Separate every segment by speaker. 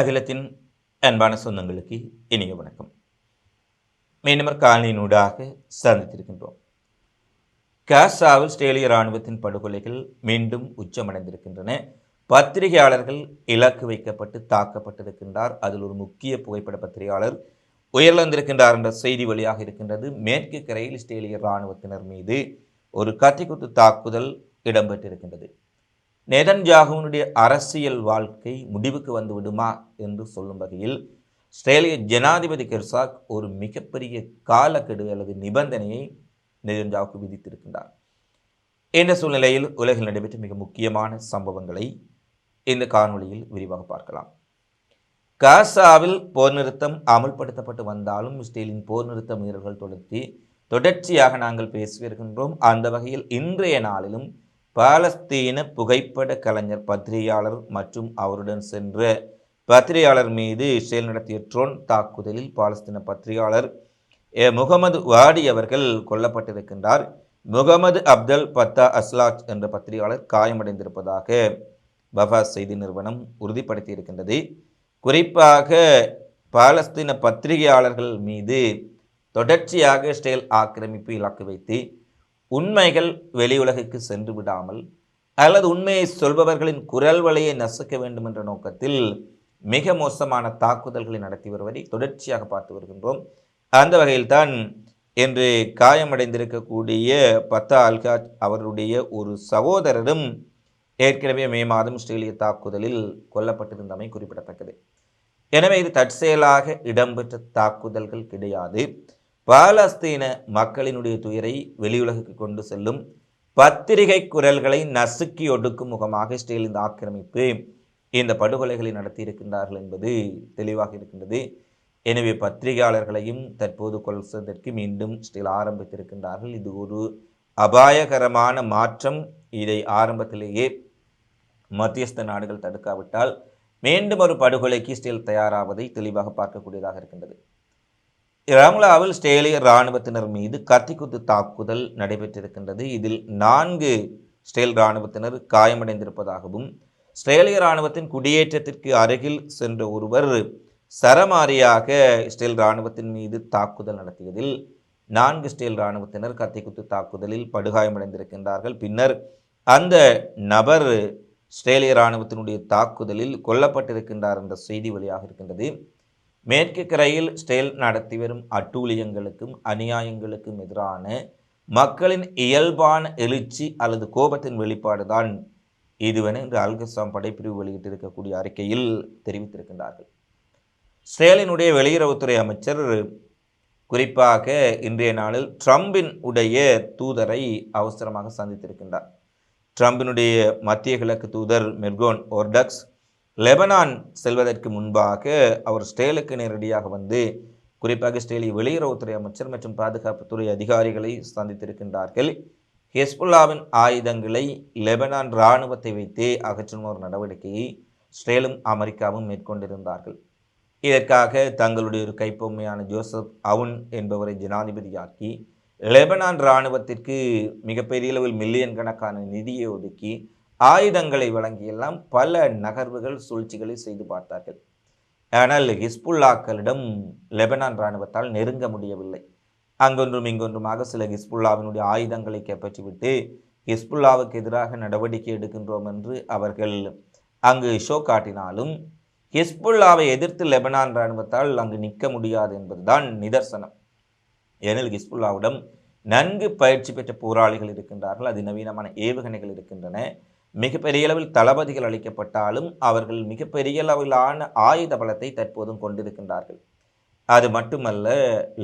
Speaker 1: அகிலத்தின் அன்பான சொந்தங்களுக்கு இனிய வணக்கம் மீனவர் காலனியினூடாக சந்தித்திருக்கின்றோம் காசாவில் ஸ்டேலிய இராணுவத்தின் படுகொலைகள் மீண்டும் உச்சமடைந்திருக்கின்றன பத்திரிகையாளர்கள் இலக்கு வைக்கப்பட்டு தாக்கப்பட்டிருக்கின்றார் அதில் ஒரு முக்கிய புகைப்பட பத்திரிகையாளர் உயிரிழந்திருக்கின்றார் என்ற செய்தி வழியாக இருக்கின்றது மேற்கு கரையில் ஸ்டேலிய இராணுவத்தினர் மீது ஒரு கத்திக்குத்து தாக்குதல் இடம்பெற்றிருக்கின்றது நெதன்ஜாகுவனுடைய அரசியல் வாழ்க்கை முடிவுக்கு வந்து விடுமா என்று சொல்லும் வகையில் ஸ்ரேலிய ஜனாதிபதி கெர்சாக் ஒரு மிகப்பெரிய காலக்கெடு அல்லது நிபந்தனையை நெதன்ஜாவுக்கு விதித்திருக்கின்றார் இந்த சூழ்நிலையில் உலகில் நடைபெற்ற மிக முக்கியமான சம்பவங்களை இந்த காணொலியில் விரிவாக பார்க்கலாம் காசாவில் போர் நிறுத்தம் அமல்படுத்தப்பட்டு வந்தாலும் இஸ்ரேலின் போர் நிறுத்த வீரர்கள் தொடர்த்தி தொடர்ச்சியாக நாங்கள் பேசி வருகின்றோம் அந்த வகையில் இன்றைய நாளிலும் பாலஸ்தீன புகைப்பட கலைஞர் பத்திரிகையாளர் மற்றும் அவருடன் சென்ற பத்திரிகையாளர் மீது இஸ்ரேல் நடத்திய ட்ரோன் தாக்குதலில் பாலஸ்தீன பத்திரிகையாளர் ஏ முகமது வாடி அவர்கள் கொல்லப்பட்டிருக்கின்றார் முகமது அப்தல் பத்தா அஸ்லாஜ் என்ற பத்திரிகையாளர் காயமடைந்திருப்பதாக பஃபா செய்தி நிறுவனம் உறுதிப்படுத்தியிருக்கின்றது குறிப்பாக பாலஸ்தீன பத்திரிகையாளர்கள் மீது தொடர்ச்சியாக இஸ்ரேல் ஆக்கிரமிப்பு இலக்கு வைத்து உண்மைகள் உலகுக்கு சென்று விடாமல் அல்லது உண்மையை சொல்பவர்களின் குரல் வலையை நசுக்க வேண்டும் என்ற நோக்கத்தில் மிக மோசமான தாக்குதல்களை நடத்தி வருவதை தொடர்ச்சியாக பார்த்து வருகின்றோம் அந்த வகையில்தான் என்று காயமடைந்திருக்கக்கூடிய பத்தா அல்காஜ் அவருடைய ஒரு சகோதரரும் ஏற்கனவே மே மாதம் ஸ்ரீலிய தாக்குதலில் கொல்லப்பட்டிருந்தமை குறிப்பிடத்தக்கது எனவே இது தற்செயலாக இடம்பெற்ற தாக்குதல்கள் கிடையாது பாலஸ்தீன மக்களினுடைய துயரை வெளியுலகுக்கு கொண்டு செல்லும் பத்திரிகை குரல்களை நசுக்கி ஒடுக்கும் முகமாக இஸ்ரேல் இந்த ஆக்கிரமிப்பு இந்த படுகொலைகளை நடத்தியிருக்கின்றார்கள் என்பது தெளிவாக இருக்கின்றது எனவே பத்திரிகையாளர்களையும் தற்போது கொள்வதற்கு மீண்டும் ஸ்டீல் ஆரம்பித்திருக்கின்றார்கள் இது ஒரு அபாயகரமான மாற்றம் இதை ஆரம்பத்திலேயே மத்தியஸ்த நாடுகள் தடுக்காவிட்டால் மீண்டும் ஒரு படுகொலைக்கு ஸ்டீல் தயாராவதை தெளிவாக பார்க்கக்கூடியதாக இருக்கின்றது ரம்லாவில் ஸ்டேலிய இராணுவத்தினர் மீது கத்திக்குத்து தாக்குதல் நடைபெற்றிருக்கின்றது இதில் நான்கு ஸ்டேல் இராணுவத்தினர் காயமடைந்திருப்பதாகவும் ஸ்டேலிய இராணுவத்தின் குடியேற்றத்திற்கு அருகில் சென்ற ஒருவர் சரமாரியாக ஸ்டேல் இராணுவத்தின் மீது தாக்குதல் நடத்தியதில் நான்கு ஸ்டேல் இராணுவத்தினர் கத்திக்குத்து தாக்குதலில் படுகாயமடைந்திருக்கின்றார்கள் பின்னர் அந்த நபர் ஸ்ட்ரேலிய இராணுவத்தினுடைய தாக்குதலில் கொல்லப்பட்டிருக்கின்றார் என்ற செய்தி வெளியாக இருக்கின்றது மேற்கு கரையில் ஸ்டேல் நடத்தி வரும் அட்டூழியங்களுக்கும் அநியாயங்களுக்கும் எதிரான மக்களின் இயல்பான எழுச்சி அல்லது கோபத்தின் வெளிப்பாடுதான் இதுவென இன்று அல்கசாம் படைப்பிரிவு வெளியிட்டிருக்கக்கூடிய அறிக்கையில் தெரிவித்திருக்கின்றார்கள் ஸ்டேலினுடைய வெளியுறவுத்துறை அமைச்சர் குறிப்பாக இன்றைய நாளில் ட்ரம்பின் உடைய தூதரை அவசரமாக சந்தித்திருக்கின்றார் ட்ரம்பினுடைய மத்திய கிழக்கு தூதர் மெர்கோன் ஓர்டக்ஸ் லெபனான் செல்வதற்கு முன்பாக அவர் ஸ்டேலுக்கு நேரடியாக வந்து குறிப்பாக ஸ்டேலி வெளியுறவுத்துறை அமைச்சர் மற்றும் பாதுகாப்புத்துறை அதிகாரிகளை சந்தித்திருக்கின்றார்கள் ஹெஸ்புல்லாவின் ஆயுதங்களை லெபனான் இராணுவத்தை வைத்து அகற்றும் ஒரு நடவடிக்கையை ஸ்ரேலும் அமெரிக்காவும் மேற்கொண்டிருந்தார்கள் இதற்காக தங்களுடைய ஒரு கைப்பொம்மையான ஜோசப் அவுன் என்பவரை ஜனாதிபதியாக்கி லெபனான் இராணுவத்திற்கு மிகப்பெரிய அளவில் மில்லியன் கணக்கான நிதியை ஒதுக்கி ஆயுதங்களை வழங்கியெல்லாம் பல நகர்வுகள் சூழ்ச்சிகளை செய்து பார்த்தார்கள் ஆனால் ஹிஸ்புல்லாக்களிடம் லெபனான் இராணுவத்தால் நெருங்க முடியவில்லை அங்கொன்றும் இங்கொன்றுமாக சில ஹிஸ்புல்லாவினுடைய ஆயுதங்களை கைப்பற்றிவிட்டு ஹிஸ்புல்லாவுக்கு எதிராக நடவடிக்கை எடுக்கின்றோம் என்று அவர்கள் அங்கு ஷோ காட்டினாலும் ஹிஸ்புல்லாவை எதிர்த்து லெபனான் இராணுவத்தால் அங்கு நிற்க முடியாது என்பதுதான் நிதர்சனம் ஏனில் ஹிஸ்புல்லாவிடம் நன்கு பயிற்சி பெற்ற போராளிகள் இருக்கின்றார்கள் அது நவீனமான ஏவுகணைகள் இருக்கின்றன மிகப்பெரிய அளவில் தளபதிகள் அளிக்கப்பட்டாலும் அவர்கள் மிகப்பெரிய அளவிலான ஆயுத பலத்தை தற்போதும் கொண்டிருக்கின்றார்கள் அது மட்டுமல்ல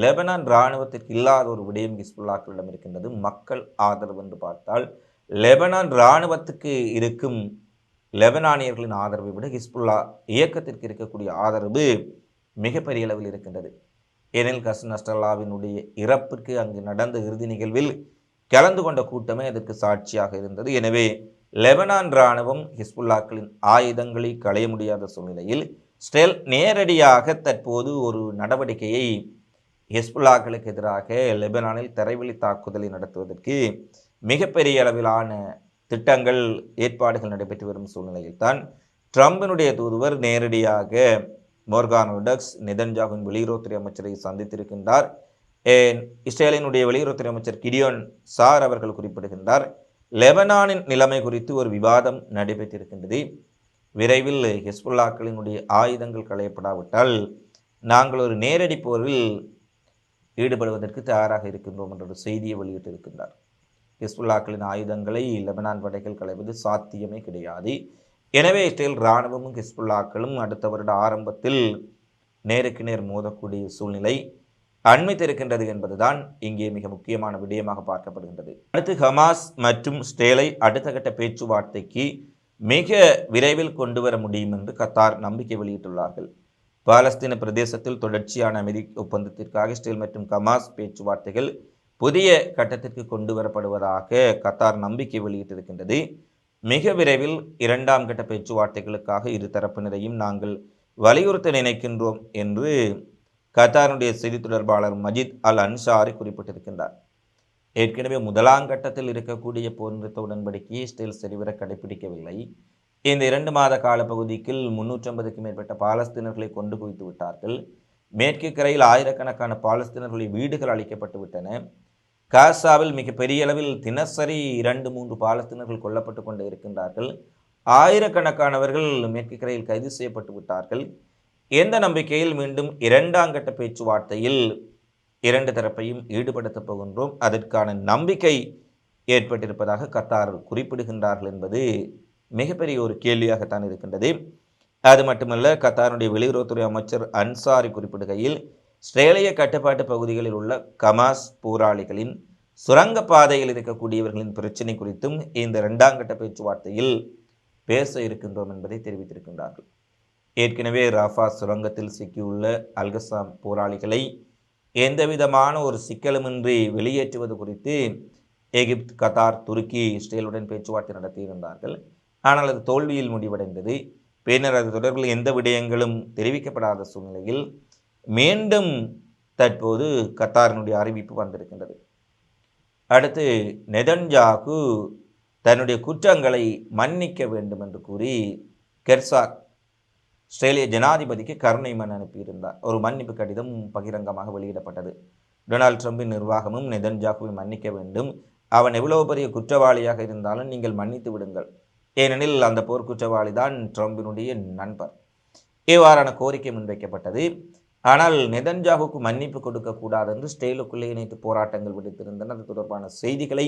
Speaker 1: லெபனான் இராணுவத்திற்கு இல்லாத ஒரு விடயம் ஹிஸ்புல்லாக்களிடம் இருக்கின்றது மக்கள் ஆதரவு என்று பார்த்தால் லெபனான் இராணுவத்துக்கு இருக்கும் லெபனானியர்களின் ஆதரவை விட ஹிஸ்புல்லா இயக்கத்திற்கு இருக்கக்கூடிய ஆதரவு மிகப்பெரிய அளவில் இருக்கின்றது எனில் கசன் அஸ்டல்லாவினுடைய இறப்புக்கு அங்கு நடந்த இறுதி நிகழ்வில் கலந்து கொண்ட கூட்டமே அதற்கு சாட்சியாக இருந்தது எனவே லெபனான் இராணுவம் ஹிஸ்புல்லாக்களின் ஆயுதங்களை களைய முடியாத சூழ்நிலையில் ஸ்டெல் நேரடியாக தற்போது ஒரு நடவடிக்கையை ஹிஸ்புல்லாக்களுக்கு எதிராக லெபனானில் தரைவழி தாக்குதலை நடத்துவதற்கு மிகப்பெரிய அளவிலான திட்டங்கள் ஏற்பாடுகள் நடைபெற்று வரும் சூழ்நிலையில் தான் ட்ரம்பினுடைய தூதுவர் நேரடியாக மோர்கான் ஒடக்ஸ் நிதன்ஜாகுவின் வெளியுறவுத்துறை அமைச்சரை சந்தித்திருக்கின்றார் இஸ்ரேலினுடைய வெளியுறவுத்துறை அமைச்சர் கிடியோன் சார் அவர்கள் குறிப்பிடுகின்றார் லெபனானின் நிலைமை குறித்து ஒரு விவாதம் நடைபெற்றிருக்கின்றது விரைவில் ஹிஸ்புல்லாக்களினுடைய ஆயுதங்கள் களையப்படாவிட்டால் நாங்கள் ஒரு நேரடி போரில் ஈடுபடுவதற்கு தயாராக இருக்கின்றோம் என்ற ஒரு செய்தியை வெளியிட்டிருக்கின்றார் ஹிஸ்புல்லாக்களின் ஆயுதங்களை லெபனான் படைகள் களைவது சாத்தியமே கிடையாது எனவே இஸ்ரேல் இராணுவமும் ஹிஸ்புல்லாக்களும் அடுத்த வருட ஆரம்பத்தில் நேருக்கு நேர் மோதக்கூடிய சூழ்நிலை அண்மைத்திருக்கின்றது என்பதுதான் இங்கே மிக முக்கியமான விடயமாக பார்க்கப்படுகின்றது அடுத்து ஹமாஸ் மற்றும் ஸ்டேலை அடுத்த கட்ட பேச்சுவார்த்தைக்கு மிக விரைவில் கொண்டு வர முடியும் என்று கத்தார் நம்பிக்கை வெளியிட்டுள்ளார்கள் பாலஸ்தீன பிரதேசத்தில் தொடர்ச்சியான அமைதி ஒப்பந்தத்திற்காக ஸ்டேல் மற்றும் ஹமாஸ் பேச்சுவார்த்தைகள் புதிய கட்டத்திற்கு கொண்டு வரப்படுவதாக கத்தார் நம்பிக்கை வெளியிட்டிருக்கின்றது மிக விரைவில் இரண்டாம் கட்ட பேச்சுவார்த்தைகளுக்காக இரு தரப்பினரையும் நாங்கள் வலியுறுத்த நினைக்கின்றோம் என்று கத்தாருடைய செய்தி தொடர்பாளர் மஜித் அல் அன்சாரி குறிப்பிட்டிருக்கின்றார் ஏற்கனவே முதலாங்கட்டத்தில் இருக்கக்கூடிய போர் நிறுத்த உடன்படிக்கையை இஸ்ரேல் சரிவர கடைபிடிக்கவில்லை இந்த இரண்டு மாத கால பகுதிக்குள் ஐம்பதுக்கும் மேற்பட்ட பாலஸ்தீனர்களை கொண்டு குவித்து விட்டார்கள் மேற்கு கரையில் ஆயிரக்கணக்கான பாலஸ்தீனர்களின் வீடுகள் அளிக்கப்பட்டு விட்டன காசாவில் மிகப்பெரிய அளவில் தினசரி இரண்டு மூன்று பாலஸ்தீனர்கள் கொல்லப்பட்டு கொண்டு இருக்கின்றார்கள் ஆயிரக்கணக்கானவர்கள் மேற்கு கரையில் கைது செய்யப்பட்டு விட்டார்கள் எந்த நம்பிக்கையில் மீண்டும் இரண்டாம் கட்ட பேச்சுவார்த்தையில் இரண்டு தரப்பையும் ஈடுபடுத்தப் போகின்றோம் அதற்கான நம்பிக்கை ஏற்பட்டிருப்பதாக கத்தார் குறிப்பிடுகின்றார்கள் என்பது மிகப்பெரிய ஒரு கேள்வியாகத்தான் இருக்கின்றது அது மட்டுமல்ல கத்தாருடைய வெளியுறவுத்துறை அமைச்சர் அன்சாரி குறிப்பிடுகையில் ஸ்ரேலிய கட்டுப்பாட்டு பகுதிகளில் உள்ள கமாஸ் போராளிகளின் சுரங்கப்பாதையில் இருக்கக்கூடியவர்களின் பிரச்சினை குறித்தும் இந்த இரண்டாம் கட்ட பேச்சுவார்த்தையில் பேச இருக்கின்றோம் என்பதை தெரிவித்திருக்கின்றார்கள் ஏற்கனவே ரஃபா சுரங்கத்தில் சிக்கியுள்ள அல்கசாம் போராளிகளை எந்தவிதமான ஒரு சிக்கலுமின்றி வெளியேற்றுவது குறித்து எகிப்த் கத்தார் துருக்கி இஸ்ரேலுடன் பேச்சுவார்த்தை நடத்தியிருந்தார்கள் ஆனால் அது தோல்வியில் முடிவடைந்தது பின்னர் அது தொடர்பில் எந்த விடயங்களும் தெரிவிக்கப்படாத சூழ்நிலையில் மீண்டும் தற்போது கத்தாரினுடைய அறிவிப்பு வந்திருக்கின்றது அடுத்து நெதன்ஜாகு தன்னுடைய குற்றங்களை மன்னிக்க வேண்டும் என்று கூறி கெர்சாக் ஆஸ்திரேலிய ஜனாதிபதிக்கு கருணை மன் அனுப்பியிருந்தார் ஒரு மன்னிப்பு கடிதம் பகிரங்கமாக வெளியிடப்பட்டது டொனால்ட் ட்ரம்பின் நிர்வாகமும் நெதன்ஜாக்குவை மன்னிக்க வேண்டும் அவன் எவ்வளவு பெரிய குற்றவாளியாக இருந்தாலும் நீங்கள் மன்னித்து விடுங்கள் ஏனெனில் அந்த போர் குற்றவாளி தான் ட்ரம்பினுடைய நண்பர் இவ்வாறான கோரிக்கை முன்வைக்கப்பட்டது ஆனால் நெதன்ஜாகுக்கு மன்னிப்பு கொடுக்கக்கூடாது என்று ஸ்டெயிலுக்குள்ளே இணைத்து போராட்டங்கள் விடுத்திருந்தன அது தொடர்பான செய்திகளை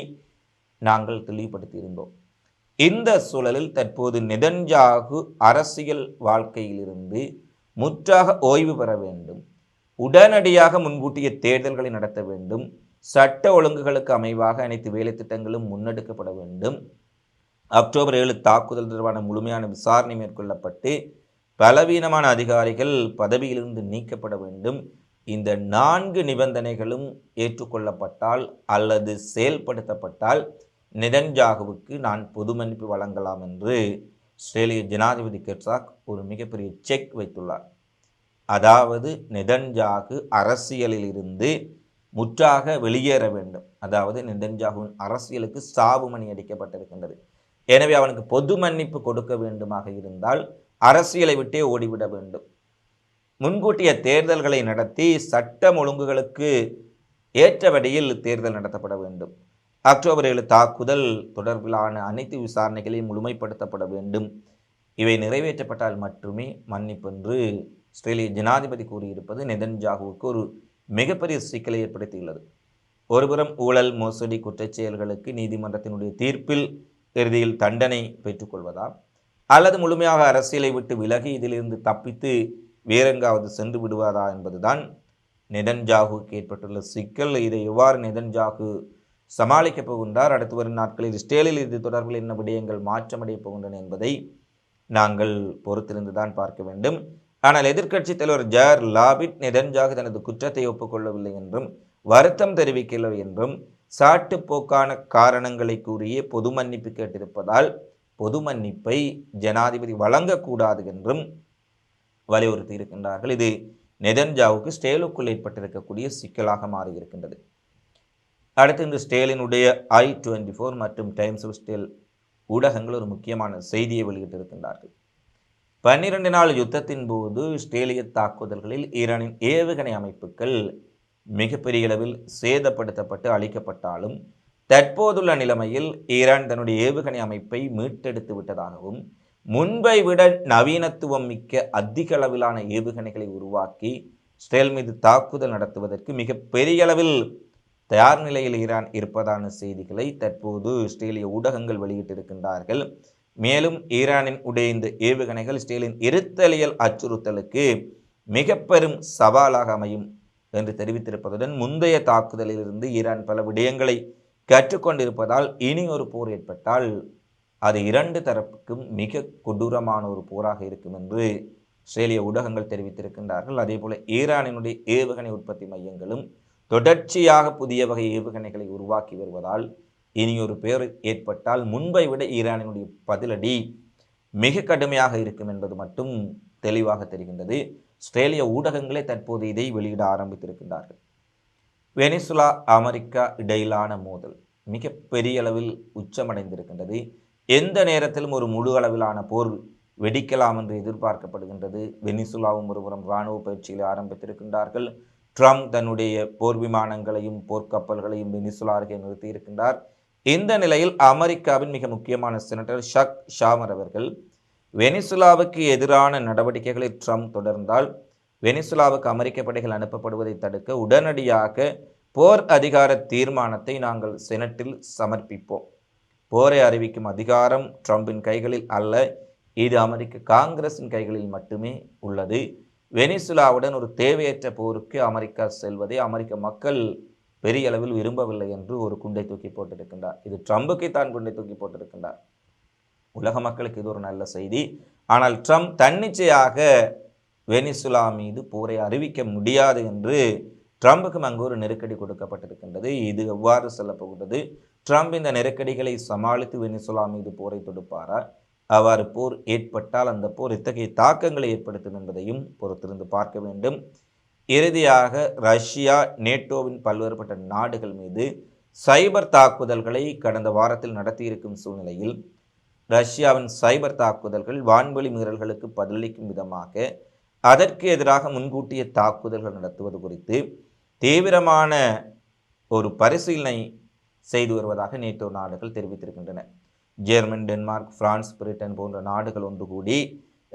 Speaker 1: நாங்கள் தெளிவுபடுத்தியிருந்தோம் இந்த சூழலில் தற்போது நெதன்ஜாகு அரசியல் வாழ்க்கையிலிருந்து முற்றாக ஓய்வு பெற வேண்டும் உடனடியாக முன்கூட்டிய தேர்தல்களை நடத்த வேண்டும் சட்ட ஒழுங்குகளுக்கு அமைவாக அனைத்து வேலை திட்டங்களும் முன்னெடுக்கப்பட வேண்டும் அக்டோபர் ஏழு தாக்குதல் தொடர்பான முழுமையான விசாரணை மேற்கொள்ளப்பட்டு பலவீனமான அதிகாரிகள் பதவியிலிருந்து நீக்கப்பட வேண்டும் இந்த நான்கு நிபந்தனைகளும் ஏற்றுக்கொள்ளப்பட்டால் அல்லது செயல்படுத்தப்பட்டால் நிதன்ஜாகுவுக்கு நான் பொது மன்னிப்பு வழங்கலாம் என்று ஸ்ரேலிய ஜனாதிபதி கெட்சாக் ஒரு மிகப்பெரிய செக் வைத்துள்ளார் அதாவது அரசியலில் அரசியலிலிருந்து முற்றாக வெளியேற வேண்டும் அதாவது நிதன்ஜாகுவின் அரசியலுக்கு சாவு மணி அடிக்கப்பட்டிருக்கின்றது எனவே அவனுக்கு பொது மன்னிப்பு கொடுக்க வேண்டுமாக இருந்தால் அரசியலை விட்டே ஓடிவிட வேண்டும் முன்கூட்டிய தேர்தல்களை நடத்தி சட்டம் ஒழுங்குகளுக்கு ஏற்றபடியில் தேர்தல் நடத்தப்பட வேண்டும் அக்டோபர் ஏழு தாக்குதல் தொடர்பிலான அனைத்து விசாரணைகளையும் முழுமைப்படுத்தப்பட வேண்டும் இவை நிறைவேற்றப்பட்டால் மட்டுமே மன்னிப்பென்று இஸ்ரேலிய ஜனாதிபதி கூறியிருப்பது நெதன்ஜாகுவுக்கு ஒரு மிகப்பெரிய சிக்கலை ஏற்படுத்தியுள்ளது ஒருபுறம் ஊழல் மோசடி குற்றச்செயல்களுக்கு நீதிமன்றத்தினுடைய தீர்ப்பில் இறுதியில் தண்டனை பெற்றுக்கொள்வதா அல்லது முழுமையாக அரசியலை விட்டு விலகி இதிலிருந்து தப்பித்து வேறெங்காவது சென்று விடுவதா என்பதுதான் நெதன்ஜாகுக்கு ஏற்பட்டுள்ள சிக்கல் இதை எவ்வாறு நெதன்ஜாகு சமாளிக்கப் போகின்றார் அடுத்து வரும் நாட்களில் இஸ்ரேலில் இது தொடர்பில் என்ன விடயங்கள் மாற்றமடைய போகின்றன என்பதை நாங்கள் பொறுத்திருந்துதான் பார்க்க வேண்டும் ஆனால் எதிர்க்கட்சி தலைவர் ஜார் லாபிட் நெடஞ்சாக தனது குற்றத்தை ஒப்புக்கொள்ளவில்லை என்றும் வருத்தம் தெரிவிக்கவில்லை என்றும் போக்கான காரணங்களை கூறியே பொது மன்னிப்பு கேட்டிருப்பதால் பொது மன்னிப்பை ஜனாதிபதி வழங்கக்கூடாது என்றும் வலியுறுத்தி இருக்கின்றார்கள் இது நெதன்ஜாவுக்கு ஸ்டேலுக்குள் ஏற்பட்டிருக்கக்கூடிய சிக்கலாக மாறியிருக்கின்றது அடுத்து இந்த ஸ்டேலினுடைய ஐ டுவெண்ட்டி ஃபோர் மற்றும் டைம்ஸ் ஆஃப் ஸ்டேல் ஊடகங்கள் ஒரு முக்கியமான செய்தியை வெளியிட்டிருக்கின்றார்கள் பன்னிரண்டு நாள் யுத்தத்தின் போது ஸ்டேலிய தாக்குதல்களில் ஈரானின் ஏவுகணை அமைப்புகள் மிகப்பெரிய அளவில் சேதப்படுத்தப்பட்டு அழிக்கப்பட்டாலும் தற்போதுள்ள நிலைமையில் ஈரான் தன்னுடைய ஏவுகணை அமைப்பை மீட்டெடுத்து விட்டதாகவும் முன்பை விட நவீனத்துவம் மிக்க அதிக அளவிலான ஏவுகணைகளை உருவாக்கி ஸ்டேல் மீது தாக்குதல் நடத்துவதற்கு மிகப்பெரிய அளவில் தயார் நிலையில் ஈரான் இருப்பதான செய்திகளை தற்போது இஸ்ரேலிய ஊடகங்கள் வெளியிட்டிருக்கின்றார்கள் மேலும் ஈரானின் உடைய இந்த ஏவுகணைகள் இஸ்ரேலின் இருத்தலியல் அச்சுறுத்தலுக்கு மிக பெரும் சவாலாக அமையும் என்று தெரிவித்திருப்பதுடன் முந்தைய தாக்குதலிலிருந்து ஈரான் பல விடயங்களை கற்றுக்கொண்டிருப்பதால் இனி ஒரு போர் ஏற்பட்டால் அது இரண்டு தரப்புக்கும் மிக கொடூரமான ஒரு போராக இருக்கும் என்று இஸ்ரேலிய ஊடகங்கள் தெரிவித்திருக்கின்றார்கள் போல ஈரானினுடைய ஏவுகணை உற்பத்தி மையங்களும் தொடர்ச்சியாக புதிய வகை ஏவுகணைகளை உருவாக்கி வருவதால் இனி ஒரு பேர் ஏற்பட்டால் முன்பை விட ஈரானினுடைய பதிலடி மிக கடுமையாக இருக்கும் என்பது மட்டும் தெளிவாக தெரிகின்றது ஆஸ்திரேலிய ஊடகங்களே தற்போது இதை வெளியிட ஆரம்பித்திருக்கின்றார்கள் வெனிசுலா அமெரிக்கா இடையிலான மோதல் மிக பெரிய அளவில் உச்சமடைந்திருக்கின்றது எந்த நேரத்திலும் ஒரு முழு அளவிலான போர் வெடிக்கலாம் என்று எதிர்பார்க்கப்படுகின்றது வெனிசுலாவும் ஒருபுறம் இராணுவ பயிற்சிகளை ஆரம்பித்திருக்கின்றார்கள் ட்ரம்ப் தன்னுடைய போர் விமானங்களையும் போர்க்கப்பல்களையும் வெனிசுலாருக்கு நிறுத்தி நிறுத்தியிருக்கின்றார் இந்த நிலையில் அமெரிக்காவின் மிக முக்கியமான செனட்டர் ஷக் ஷாமர் அவர்கள் வெனிசுலாவுக்கு எதிரான நடவடிக்கைகளை ட்ரம்ப் தொடர்ந்தால் வெனிசுலாவுக்கு அமெரிக்க படைகள் அனுப்பப்படுவதை தடுக்க உடனடியாக போர் அதிகார தீர்மானத்தை நாங்கள் செனட்டில் சமர்ப்பிப்போம் போரை அறிவிக்கும் அதிகாரம் ட்ரம்பின் கைகளில் அல்ல இது அமெரிக்க காங்கிரஸின் கைகளில் மட்டுமே உள்ளது வெனிசுலாவுடன் ஒரு தேவையற்ற போருக்கு அமெரிக்கா செல்வதை அமெரிக்க மக்கள் பெரிய அளவில் விரும்பவில்லை என்று ஒரு குண்டை தூக்கி போட்டிருக்கின்றார் இது ட்ரம்புக்கு தான் குண்டை தூக்கி போட்டிருக்கின்றார் உலக மக்களுக்கு இது ஒரு நல்ல செய்தி ஆனால் ட்ரம்ப் தன்னிச்சையாக வெனிசுலா மீது போரை அறிவிக்க முடியாது என்று ட்ரம்புக்கும் அங்கு ஒரு நெருக்கடி கொடுக்கப்பட்டிருக்கின்றது இது எவ்வாறு செல்லப்போகின்றது ட்ரம்ப் இந்த நெருக்கடிகளை சமாளித்து வெனிசுலா மீது போரை தொடுப்பாரா அவ்வாறு போர் ஏற்பட்டால் அந்த போர் எத்தகைய தாக்கங்களை ஏற்படுத்தும் என்பதையும் பொறுத்திருந்து பார்க்க வேண்டும் இறுதியாக ரஷ்யா நேட்டோவின் பல்வேறுபட்ட நாடுகள் மீது சைபர் தாக்குதல்களை கடந்த வாரத்தில் நடத்தியிருக்கும் சூழ்நிலையில் ரஷ்யாவின் சைபர் தாக்குதல்கள் வான்வெளி மீறல்களுக்கு பதிலளிக்கும் விதமாக அதற்கு எதிராக முன்கூட்டிய தாக்குதல்கள் நடத்துவது குறித்து தீவிரமான ஒரு பரிசீலனை செய்து வருவதாக நேட்டோ நாடுகள் தெரிவித்திருக்கின்றன ஜெர்மன் டென்மார்க் பிரான்ஸ் பிரிட்டன் போன்ற நாடுகள் ஒன்று கூடி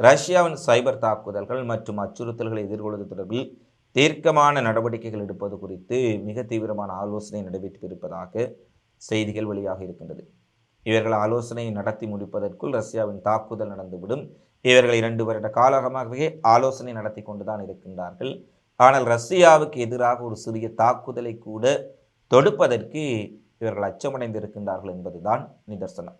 Speaker 1: ரஷ்யாவின் சைபர் தாக்குதல்கள் மற்றும் அச்சுறுத்தல்களை எதிர்கொள்வது தொடர்பில் தீர்க்கமான நடவடிக்கைகள் எடுப்பது குறித்து மிக தீவிரமான ஆலோசனை நடைபெற்றிருப்பதாக செய்திகள் வெளியாக இருக்கின்றது இவர்கள் ஆலோசனையை நடத்தி முடிப்பதற்குள் ரஷ்யாவின் தாக்குதல் நடந்துவிடும் இவர்கள் இரண்டு வருட காலகமாகவே ஆலோசனை நடத்தி கொண்டுதான் இருக்கின்றார்கள் ஆனால் ரஷ்யாவுக்கு எதிராக ஒரு சிறிய தாக்குதலை கூட தொடுப்பதற்கு இவர்கள் அச்சமடைந்திருக்கின்றார்கள் என்பதுதான் நிதர்சனம்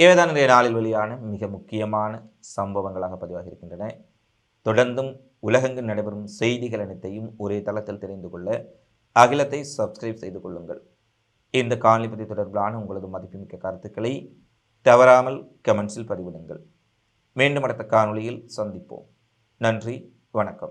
Speaker 1: இவைதான் இன்றைய நாளில் வெளியான மிக முக்கியமான சம்பவங்களாக பதிவாகியிருக்கின்றன இருக்கின்றன தொடர்ந்தும் உலகெங்கு நடைபெறும் செய்திகள் அனைத்தையும் ஒரே தளத்தில் தெரிந்து கொள்ள அகிலத்தை சப்ஸ்கிரைப் செய்து கொள்ளுங்கள் இந்த காணொலி பற்றி தொடர்பிலான உங்களது மதிப்புமிக்க கருத்துக்களை தவறாமல் கமெண்ட்ஸில் பதிவிடுங்கள் மீண்டும் அடுத்த காணொலியில் சந்திப்போம் நன்றி வணக்கம்